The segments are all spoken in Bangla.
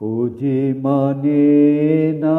ও যে মানে না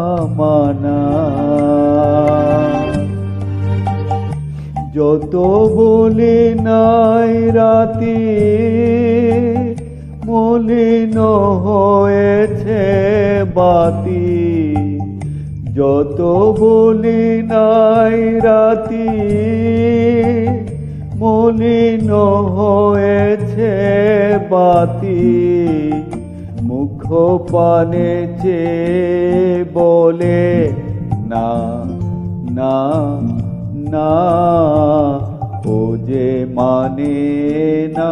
যত বলে নাই রাতি, মলিন হয়েছে বাতি। যত বলি নাই রাতি, মলিন হয়েছে বাতি। মুখ পানে চেয়ে বলে, না না না ও যে মানে না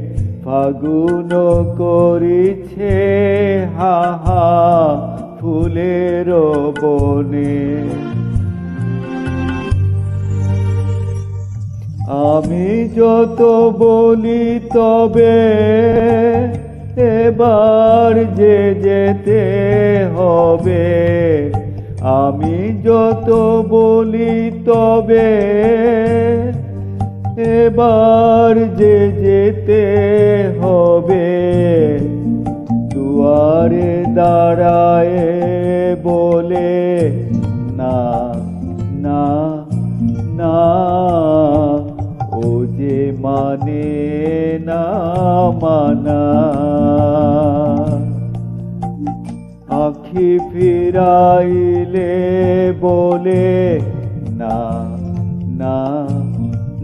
ফাগুন করিছে হাহা ফুলের বনে। আমি যত বলি তবে এবার যে যেতে হবে। আমি যত বলি তবে এবার যে যেতে হবে, দুয়ারে দাঁড়ায় বলে, না না না, ও যে মানে না মানা। আখি ফিরাইলে বলে, না না